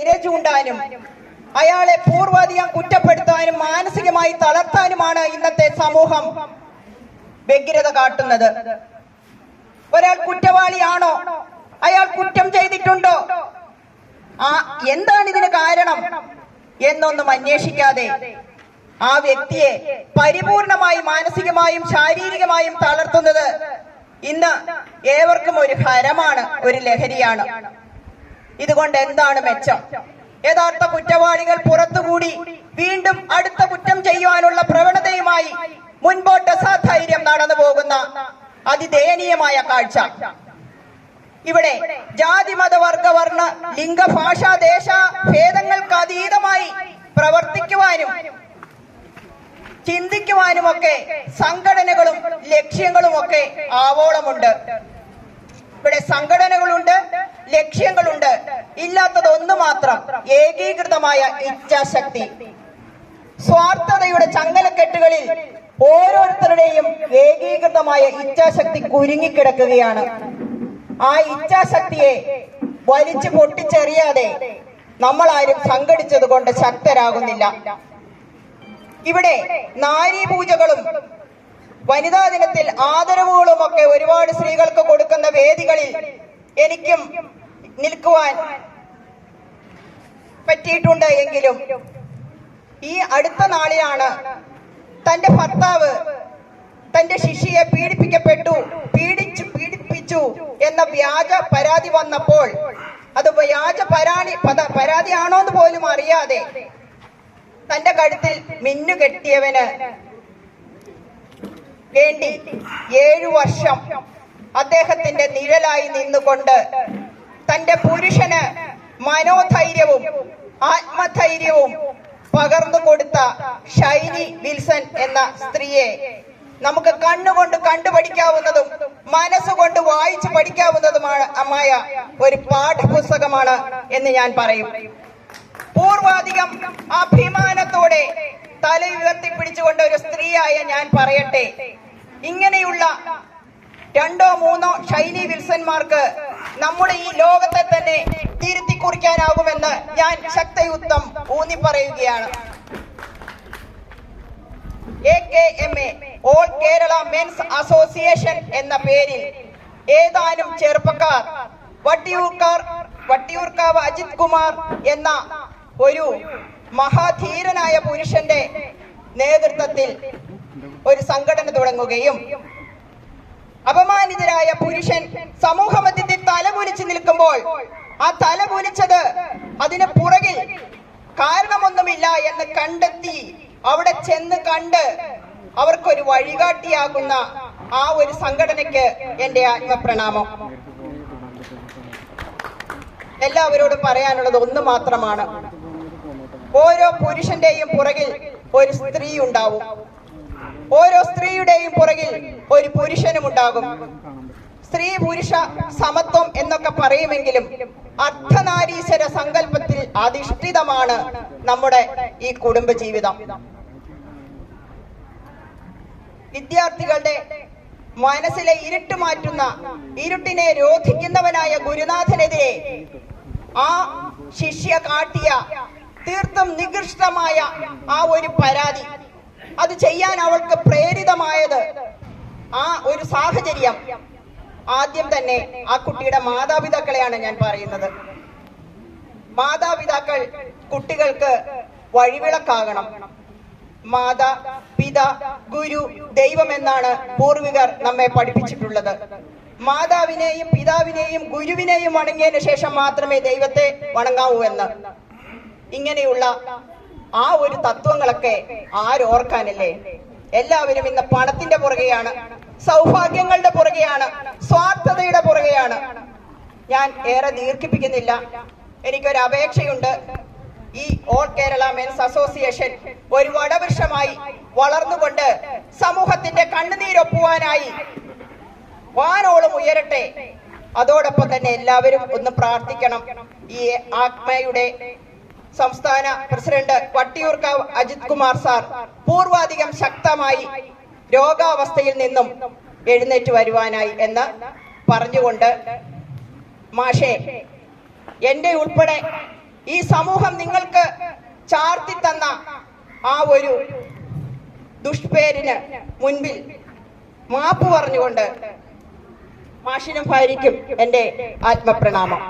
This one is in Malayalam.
ഇര ചൂണ്ടാനും അയാളെ പൂർവാധികം കുറ്റപ്പെടുത്താനും മാനസികമായി തളർത്താനുമാണ് ഇന്നത്തെ സമൂഹം വ്യഗ്രത കാട്ടുന്നത്. ഒരാൾ കുറ്റവാളിയാണോ? അയാൾ കുറ്റം ചെയ്തിട്ടുണ്ടോ? ആ എന്താണ് ഇതിന് കാരണം എന്നൊന്നും അന്വേഷിക്കാതെ ആ വ്യക്തിയെ പരിപൂർണമായി മാനസികമായും ശാരീരികമായും തളർത്തുന്നത് ഇന്ന് ഏവർക്കും ഒരു ഹരമാണ് ഒരു ലഹരിയാണ്. ഇതുകൊണ്ട് എന്താണ് മെച്ചം? യഥാർത്ഥ കുറ്റവാളികൾ പുറത്തുകൂടി വീണ്ടും അടുത്ത കുറ്റം ചെയ്യുവാനുള്ള പ്രവണതയുമായി മുൻപോട്ട് സധൈര്യം നടന്നു പോകുന്ന അതിദയനീയമായ കാഴ്ച. ഇവിടെ ജാതി മത വർഗ വർണ ലിംഗ ഭാഷാ ദേശ ഭേദങ്ങൾക്ക് അതീതമായി പ്രവർത്തിക്കുവാനും ചിന്തിക്കുവാനുമൊക്കെ സംഘടനകളും ലക്ഷ്യങ്ങളും ഒക്കെ ആവോളമുണ്ട്. ഇവിടെ സംഘടനകളുണ്ട് ലക്ഷ്യങ്ങളുണ്ട്. ഇല്ലാത്തത് ഒന്ന് മാത്രം ഏകീകൃതമായ ഇച്ഛാശക്തി. സ്വാർത്ഥതയുടെ ചങ്ങലക്കെട്ടുകളിൽ ഓരോരുത്തരുടെയും ഏകീകൃതമായ ഇച്ഛാശക്തി കുരുങ്ങിക്കിടക്കുകയാണ്. ആ ഇച്ഛാശക്തിയെ വലിച്ചു പൊട്ടിച്ചെറിയാതെ നമ്മൾ ആരും സംഘടിച്ചത് കൊണ്ട് ശക്തരാകുന്നില്ല. ഇവിടെ നാരീപൂജകളും വനിതാ ദിനത്തിൽ ആദരവുകളും ഒക്കെ ഒരുപാട് സ്ത്രീകൾക്ക് കൊടുക്കുന്ന വേദികളിൽ എനിക്കും നിൽക്കുവാൻ പറ്റിയിട്ടുണ്ട് എങ്കിലും ഈ അടുത്ത നാളിലാണ് തന്റെ ഭർത്താവ് തന്റെ ശിഷ്യയെ പീഡിപ്പിക്കപ്പെട്ടു പീഡിച്ചു പീഡിപ്പിച്ചു എന്ന വ്യാജ പരാതി വന്നപ്പോൾ അത് വ്യാജ പരാതി പരാതിയാണോ എന്ന് പോലും അറിയാതെ തന്റെ കഴുത്തിൽ മിന്നു കെട്ടിയവന് വേണ്ടി ഏഴു വർഷം അദ്ദേഹത്തിന്റെ നിഴലായി നിന്നുകൊണ്ട് തന്റെ പുരുഷന് മനോധൈര്യവും ആത്മധൈര്യവും പകർന്നു കൊടുത്ത ഷൈനി വിൽസൺ എന്ന സ്ത്രീയെ നമുക്ക് കണ്ണുകൊണ്ട് കണ്ടുപഠിക്കാവുന്നതും മനസ്സുകൊണ്ട് വായിച്ചു പഠിക്കാവുന്നതുമാണ് അമ്മായ ഒരു പാഠപുസ്തകമാണ് എന്ന് ഞാൻ പറയും. പൂർവാധികം അഭിമാനത്തോടെ തല ഉയർത്തിപ്പിടിച്ചുകൊണ്ട് ഒരു സ്ത്രീയായ ഞാൻ പറയട്ടെ. ഇങ്ങനെയുള്ള രണ്ടോ മൂന്നോ ഷൈനി വിൽസന്മാർക്ക് നമ്മുടെ ഈ ലോകത്തെ തന്നെ തിരുത്തി കുറിക്കാനാകുമെന്ന് ഞാൻ ശക്തയുദ്ധം ഊന്നി പറയുകയാണ് A K M A all Kerala men's association എന്ന പേരിൽ ഏതാനും ചെറുപ്പക്കാർ വട്ടിയൂർക്കാർ വട്ടിയൂർക്കാവ് അജിത് കുമാർ എന്ന ഒരു മഹാധീരനായ പുരുഷന്റെ നേതൃത്വത്തിൽ ഒരു സംഘടന തുടങ്ങുകയും അപമാനിതരായ പുരുഷൻ സമൂഹമധ്യത്തിൽ തലകുലിച്ച് നിൽക്കുമ്പോൾ ആ തലകുലിച്ചത് അതിന് പുറകിൽ കാരണമൊന്നുമില്ല എന്ന് കണ്ടെത്തി അവിടെ ചെന്ന് കണ്ട് അവർക്കൊരു വഴികാട്ടിയാകുന്ന ആ ഒരു സംഘടനയ്ക്ക് എന്റെ ആത്മപ്രണാമം. എല്ലാവരോടും പറയാനുള്ളത് ഒന്ന് മാത്രമാണ്. ഓരോ പുരുഷന്റെയും പുറകിൽ ഒരു സ്ത്രീ ഉണ്ടാവും. ഓരോ സ്ത്രീയുടെയും പുറകിൽ ഒരു പുരുഷനും ഉണ്ടാകും സ്ത്രീ പുരുഷ സമത്വം എന്നൊക്കെ പറയുമെങ്കിലും അർദ്ധനാരീശ്വര സങ്കല്പത്തിൽ അധിഷ്ഠിതമാണ് നമ്മുടെ ഈ കുടുംബ ജീവിതം വിദ്യാർത്ഥികളുടെ മനസ്സിലെ ഇരുട്ട് മാറ്റുന്ന ഇരുട്ടിനെ രോധിക്കുന്നവനായ ഗുരുനാഥനെതിരെ ആ ശിഷ്യ കാട്ടിയ തീർത്തും നികൃഷ്ടമായ ആ ഒരു പരാതി. അത് ചെയ്യാൻ അവൾക്ക് പ്രേരിതമായത് ആ ഒരു സാഹചര്യം ആദ്യം തന്നെ ആ കുട്ടിയുടെ മാതാപിതാക്കളെയാണ് ഞാൻ പറയുന്നത്. മാതാപിതാക്കൾ കുട്ടികൾക്ക് വഴിവിളക്കാകണം. മാതാ പിത ഗുരു ദൈവം എന്നാണ് പൂർവികർ നമ്മെ പഠിപ്പിച്ചിട്ടുള്ളത്. മാതാവിനെയും പിതാവിനെയും ഗുരുവിനെയും വണങ്ങിയതിനു ശേഷം മാത്രമേ ദൈവത്തെ വണങ്ങാവൂ എന്ന്. ഇങ്ങനെയുള്ള ആ ഒരു തത്വങ്ങളൊക്കെ ആരോർക്കാനല്ലേ? എല്ലാവരും ഇന്ന് പണത്തിന്റെ പുറകെയാണ്. സൗഭാഗ്യങ്ങളുടെ പുറകെയാണ് സ്വാർത്ഥതയുടെ പുറകെയാണ്. ഞാൻ ഏറെ ദീർഘിപ്പിക്കുന്നില്ല. എനിക്കൊരു അപേക്ഷയുണ്ട്. ഈ ഓൾ കേരള മെൻസ് അസോസിയേഷൻ ഒരു വടവൃക്ഷമായി വളർന്നുകൊണ്ട് സമൂഹത്തിന്റെ കണ്ണുനീരൊപ്പുവാനായി വാനോളം ഉയരട്ടെ. അതോടൊപ്പം തന്നെ എല്ലാവരും ഒന്ന് പ്രാർത്ഥിക്കണം. ഈ ആത്മയുടെ സംസ്ഥാന പ്രസിഡന്റ് വട്ടിയൂർക്കാവ് അജിത് കുമാർ സാർ പൂർവാധികം ശക്തമായി രോഗാവസ്ഥയിൽ നിന്നും എഴുന്നേറ്റ് വരുവാനായി എന്ന് പറഞ്ഞുകൊണ്ട് മാഷെ എന്റെ ഉൾപ്പെടെ ഈ സമൂഹം നിങ്ങൾക്ക് ചാർത്തി തന്ന ആ ഒരു ദുഷ്പേരിന് മുൻപിൽ മാപ്പ് പറഞ്ഞുകൊണ്ട് മാഷിനും ഭാര്യയ്ക്കും എന്റെ ആത്മപ്രണാമം.